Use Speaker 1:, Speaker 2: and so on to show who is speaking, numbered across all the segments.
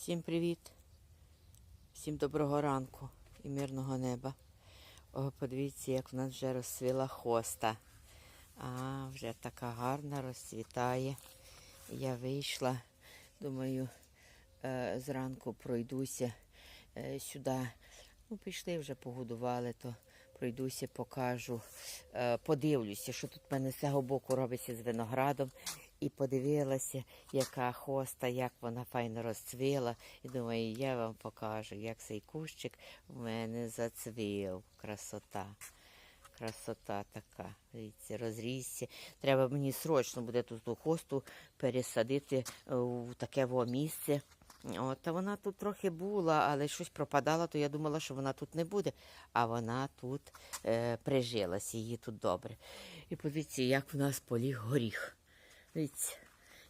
Speaker 1: Всім привіт. Всім доброго ранку і мирного неба. О, подивіться, як в нас вже розцвіла хоста. А, вже така гарна розцвітає. Я вийшла, думаю, е, зранку пройдуся е, сюди. Ну, пішли вже погодували, то пройдуся, покажу, е, подивлюся, що тут в мене з цього боку робиться з виноградом. І подивилася, яка хоста, як вона файно розцвіла. І думаю, я вам покажу, як цей кущик в мене зацвів. Красота. Красота така. Дивіться, розрісся. Треба мені срочно буде тут ту хосту пересадити в таке во місце. От, та вона тут трохи була, але щось пропадало, то я думала, що вона тут не буде. А вона тут е, прижилась, її тут добре. І подивіться, як в нас поліг горіх. Дивіться,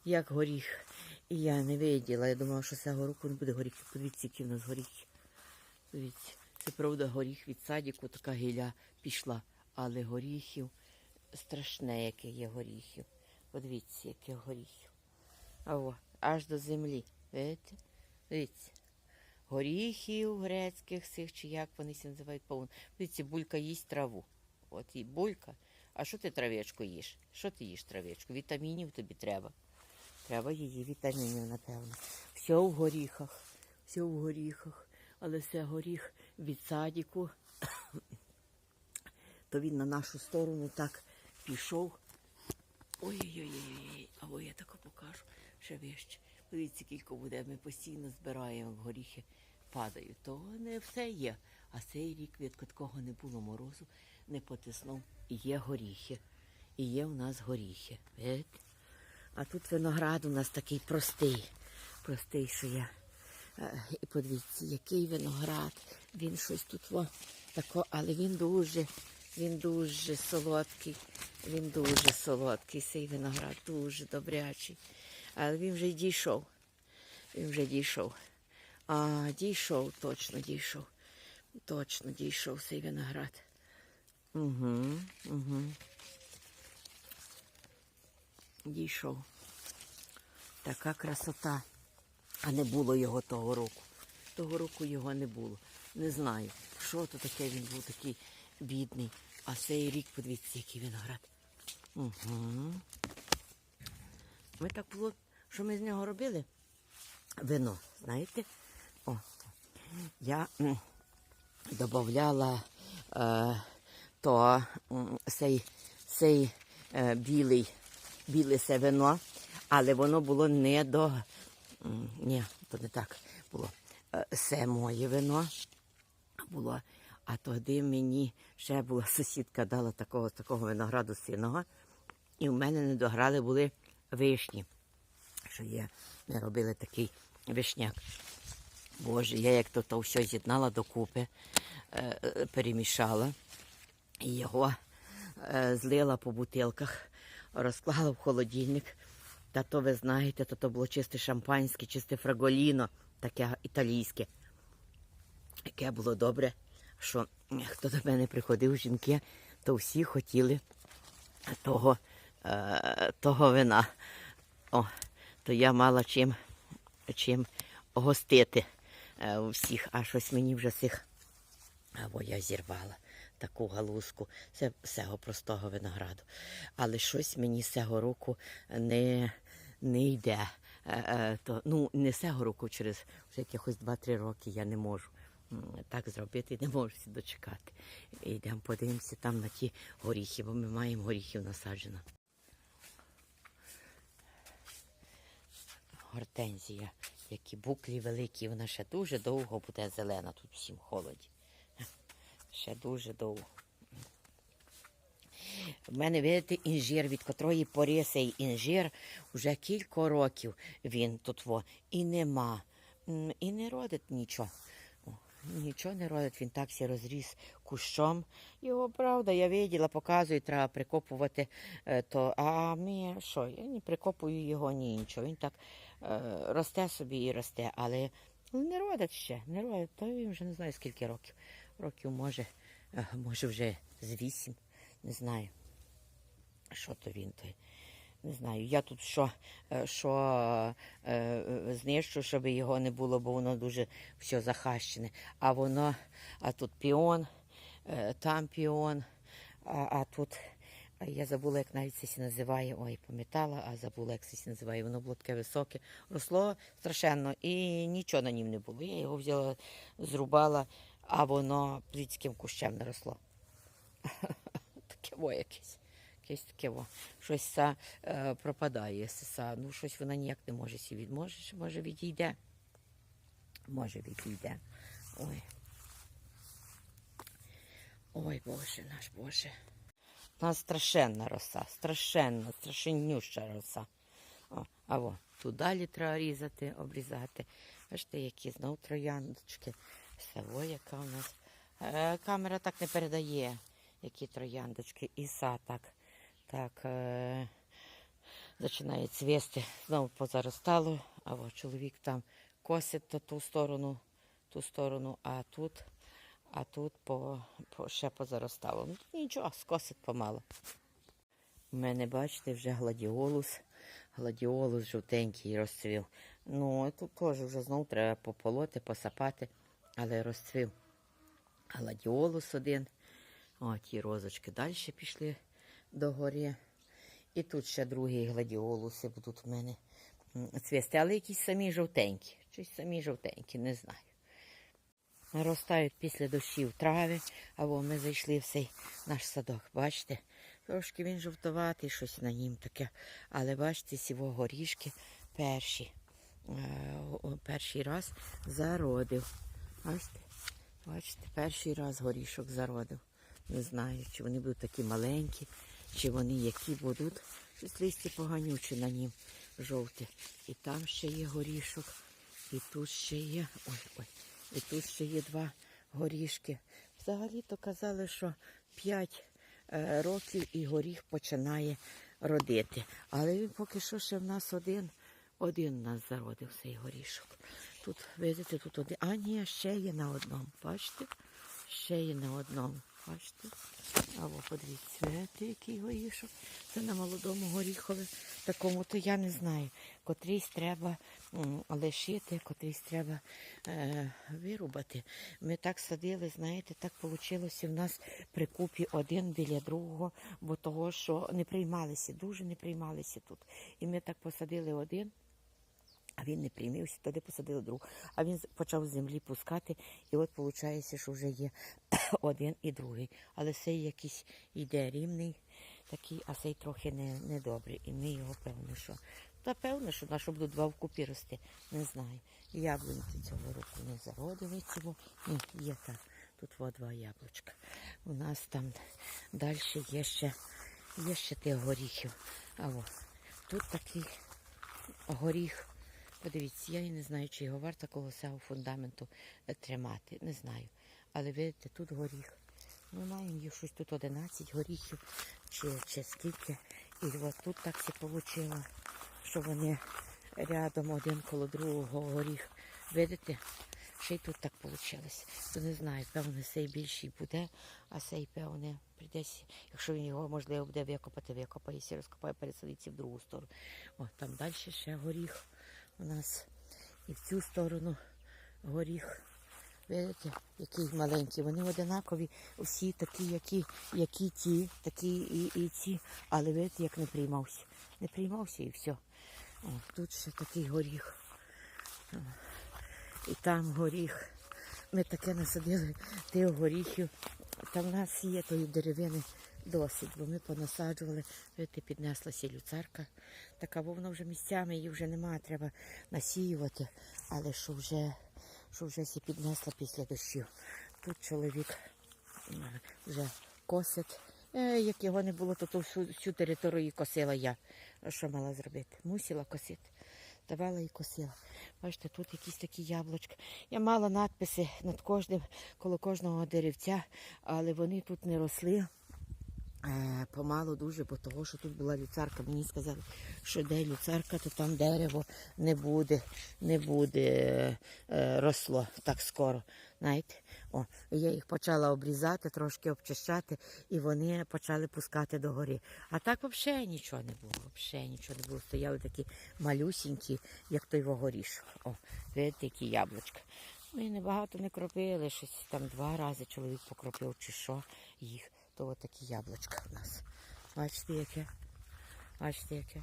Speaker 1: як горіх. І я не виділа. Я думала, що цього року не буде горіхів. Подивіться, які в нас горіхи. Дивіться, це правда горіх від садіку, така гілля пішла. Але горіхів страшне, яке є горіхів. Подивіться, яке горіхів. О, аж до землі. Видите? Дивіться. Горіхів грецьких цих, чи як вони це називають повно. Дивіться, булька їсть траву. От і булька. А що ти травичку їш? Що ти їш травичку? Вітамінів тобі треба. Треба її вітамінів, напевно. Все в горіхах. Все в горіхах. Але це горіх від садіку. То він на нашу сторону так пішов. Ой-ой-ой, а ой, я тако покажу ще вище. Дивіться, кілько буде. Ми постійно збираємо горіхи, падають. То не все є. А цей рік від такого не було морозу, не потиснув. І є горіхи. І є у нас горіхи. Видите? А тут виноград у нас такий простий. Простий, що я. Е, І подивіться, який виноград. Він щось тут во, тако, але він дуже, він дуже солодкий. Він дуже солодкий, цей виноград, дуже добрячий. Але він вже дійшов. Він вже дійшов. А, дійшов, точно дійшов. Точно дійшов цей виноград. Угу, угу. Дійшов. Така красота. А не було його того року. Того року його не було. Не знаю, що то таке він був такий бідний. А цей рік, подивіться, який виноград. Угу. Ми так було, що ми з нього робили? Вино, знаєте? О, я додавала е, то цей, цей е, білий, біле це вино, але воно було не до. Ні, то не так було. Е, Це моє вино було. А тоді мені ще була сусідка дала такого такого винограду синого, і в мене не дограли були вишні. Що є, ми робили такий вишняк. Боже, я як то, все з'єднала докупи, е, е, перемішала і його е, злила по бутилках, розклала в холодильник. Та то ви знаєте, то, то було чисте шампанське, чисте фраголіно, таке італійське. Яке було добре, що хто до мене приходив, жінки, то всі хотіли того, е, того вина. О, то я мала чим, чим гостити е, всіх, а щось мені вже цих. Або я зірвала таку галузку це всього простого винограду. Але щось мені цього року не, не йде. Е, е, то, ну, не з цього року, через вже якихось 2-3 роки я не можу так зробити, не можу дочекати. Йдемо подивимося там на ті горіхи, бо ми маємо горіхів насаджено. Гортензія, які буклі великі, вона ще дуже довго буде зелена тут всім холоді. Ще дуже довго. В мене, видите, інжир, від котрої пори цей інжир вже кілька років він тут во, і нема. І не родить нічого. Нічого не родить, він так сі розріс кущом. Його, правда, я виділа, показую, треба прикопувати. е, То, а ми що, я не прикопую його ні нічого. Він так росте собі і росте, але не родить ще, не родить. То він вже не знаю скільки років. Років може, е, може вже з вісім, не знаю. Що то він той? Не знаю, я тут що, е, що е, е, знищу, щоб його не було, бо воно дуже все захащене. А воно, а тут піон, е, там піон, а, а тут. Я забула, як навіть це називає. Ой, пам'ятала, а забула, як це називає. Воно було таке високе, росло страшенно, і нічого на нім не було. Я його взяла, зрубала, а воно плітським кущем не росло. Таке во якесь. Якесь таке во. Щось е, пропадає. Са, ну, щось вона ніяк не може сі від. Може, може відійде. Може відійде. Ой. Ой, Боже наш Боже. У нас страшенна роса, страшенна, страшеннюща роса. О, а во, тут далі треба різати, обрізати. Бачите, які знов трояндочки. Все, во, яка у нас. Е, камера так не передає, які трояндочки. Іса так, так е, починає цвісти. Знову позаростало, а во, чоловік там косить ту сторону, ту сторону, а тут, а тут по, по, ще позаростало. Ну, нічого, скосить помало. У мене, бачите, вже гладіолус. Гладіолус жовтенький розцвів. Ну, тут теж вже знову треба пополоти, посапати, але розцвів. Гладіолус один. О, ті розочки далі пішли до гори. І тут ще другі гладіолуси будуть в мене цвісти, але якісь самі жовтенькі. Щось самі жовтенькі, не знаю. Наростають після дощів трави, або ми зайшли в цей наш садок. Бачите? Трошки він жовтуватий, щось на нім таке. Але бачите, сіво горішки перші. Е, перший раз зародив. Бачите? Бачите, перший раз горішок зародив. Не знаю, чи вони будуть такі маленькі, чи вони які будуть. Щось листя поганюче на нім жовте. І там ще є горішок, і тут ще є. Ой, ой. І тут ще є два горішки. Взагалі-то казали, що 5 е, років і горіх починає родити. Але він поки що ще в нас один, один у нас зародив цей горішок. Тут, видите, тут один. А ні, ще є на одному. Бачите? Ще є на одному. Бачите? Або подивіться, який горішок. Це на молодому горіхові. Такому, то я не знаю. Котрийсь треба лишити, котрийсь треба е, вирубати. Ми так садили, знаєте, так вийшло в нас при купі один біля другого, бо того, що не приймалися, дуже не приймалися тут. І ми так посадили один. А він не приймився, туди посадили другу. А він почав з землі пускати, і от виходить, що вже є один і другий. Але цей якийсь йде рівний, такий, а цей трохи не, недобрий. І ми його певно, що. Та певно, що на що будуть два вкупі рости, не знаю. Яблуньки цього року не зародили цього. Ні, є так. Тут во два яблучка. У нас там далі є ще, є ще тих горіхів. А о, тут такий горіх. Подивіться, я і не знаю, чи його варто коло цього фундаменту е, тримати. Не знаю. Але видите, тут горіх. Ми маємо їх щось тут 11 горіхів чи, чи скільки. І от тут так все вийшло, що вони рядом один коло другого горіх. Видите? Ще й тут так вийшло. То не знаю, певно, цей більший буде, а цей, певне, прийдеться, якщо він його можливо буде викопати, викопається, розкопає, пересадиться в другу сторону. О, там далі ще горіх у нас. І в цю сторону горіх. Видите, який маленький. Вони одинакові, всі такі, які, які ті, такі і, і ці. Але видите, як не приймався. Не приймався і все. О, тут ще такий горіх. І там горіх. Ми таке насадили тих горіхів. Та в нас є тої деревини досить, бо ми понасаджували, видите, піднеслася люцерка. Така, бо вона вже місцями її вже немає, треба насіювати, але що вже, що вже сі піднесла після дощів. Тут чоловік вже косить. Е, як його не було, то ту всю, всю територію косила я. Що мала зробити? Мусила косити. Давала і косила. Бачите, тут якісь такі яблучка. Я мала надписи над кожним, коло кожного деревця, але вони тут не росли. Е, помалу дуже, бо того, що тут була люцерка, мені сказали, що де люцерка, то там дерево не буде, не буде е, росло так скоро. Знаєте? О, я їх почала обрізати, трошки обчищати, і вони почали пускати догори. А так взагалі нічого не було. Взагалі нічого не було. Стояли такі малюсінькі, як той вогоріш. О, видите, які яблучка. Ми небагато не кропили, щось там два рази чоловік покропив чи що їх. То такі яблучка в нас. Бачите, яке? Бачите, яке?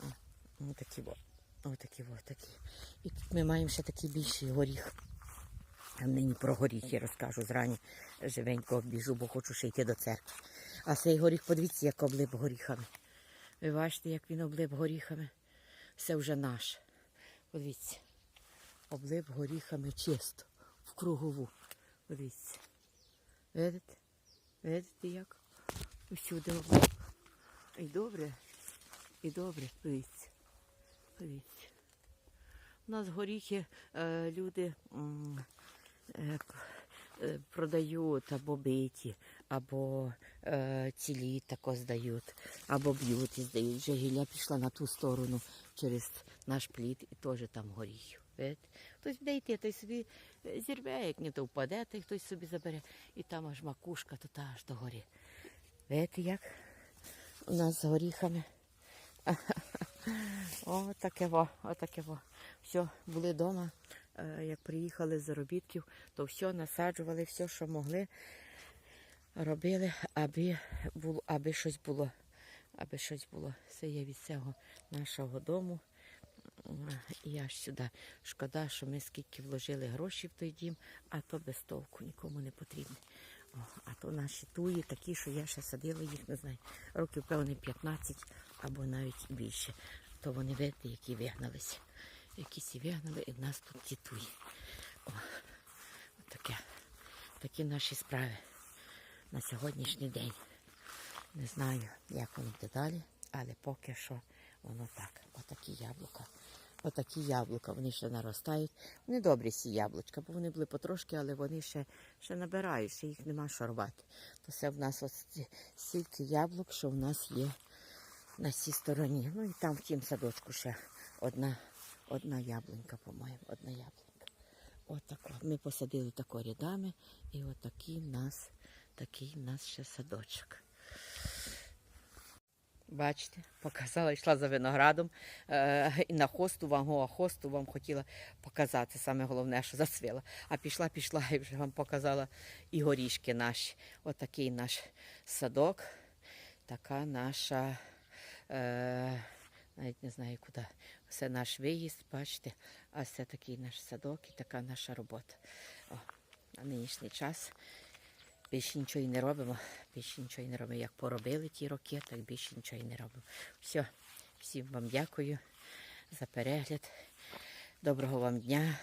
Speaker 1: О, ну такі. Отакі, во, такі. І тут ми маємо ще такий більший горіх. А нині про горіхи розкажу зрані живенько біжу, бо хочу ще йти до церкви. А цей горіх, подивіться, як облип горіхами. Ви бачите, як він облип горіхами. Все вже наше. Подивіться. Облип горіхами чисто, в кругову. Подивіться. Видите? Видите як? Усюди. І добре, і добре, подивіться. Подивіться. У нас горіхи е, люди е, продають або биті, або е, цілі тако здають, або б'ють і здають. Вже гілля пішла на ту сторону через наш плід і теж там горіхів. Видите? Хтось буде йти, той собі е, зірве, як не то впаде, той хтось собі забере. І там аж макушка, то та аж до горі. Видите, як у нас з горіхами. О, таке во, отаке во. Все, були вдома, як приїхали з заробітків, то все насаджували, все, що могли, робили, аби було, аби щось було. Аби щось було. Це є від цього нашого дому. І аж сюди. Шкода, що ми скільки вложили грошей в той дім, а то без толку нікому не потрібно. О, а то наші туї такі, що я ще садила їх, не знаю, років певне 15 або навіть більше. То вони видите, які вигналися. Якісь і вигнали, і в нас тут ті туї. О, таке. Такі наші справи на сьогоднішній день. Не знаю, як воно буде далі, але поки що воно так. Отакі яблука. Отакі яблука, вони ще наростають. Вони добрі ці яблучка, бо вони були потрошки, але вони ще, ще набирають, ще їх нема що рвати. То це в нас ось стільки яблук, що в нас є на цій стороні. Ну і там в тім садочку ще одна, одна яблунька, по-моєму, одна яблунька. Отако. Ми посадили тако рядами, і отакий в нас, такий в нас ще садочок. Бачите, показала, йшла за виноградом е, і на хосту вам, о, хосту вам хотіла показати. Саме головне, що зацвіла. А пішла, пішла і вже вам показала і горішки наші. Отакий наш садок, така наша, е, навіть не знаю куди. Це наш виїзд, бачите, а це такий наш садок і така наша робота. О, на нинішній час більше нічого і не робимо. Більше нічого і не робимо. Як поробили ті роки, так більше нічого і не робимо. Все, всім вам дякую за перегляд. Доброго вам дня,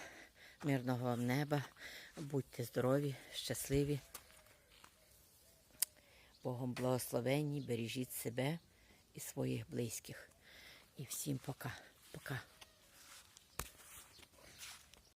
Speaker 1: мирного вам неба. Будьте здорові, щасливі. Богом благословенні, бережіть себе і своїх близьких. І всім пока. Пока.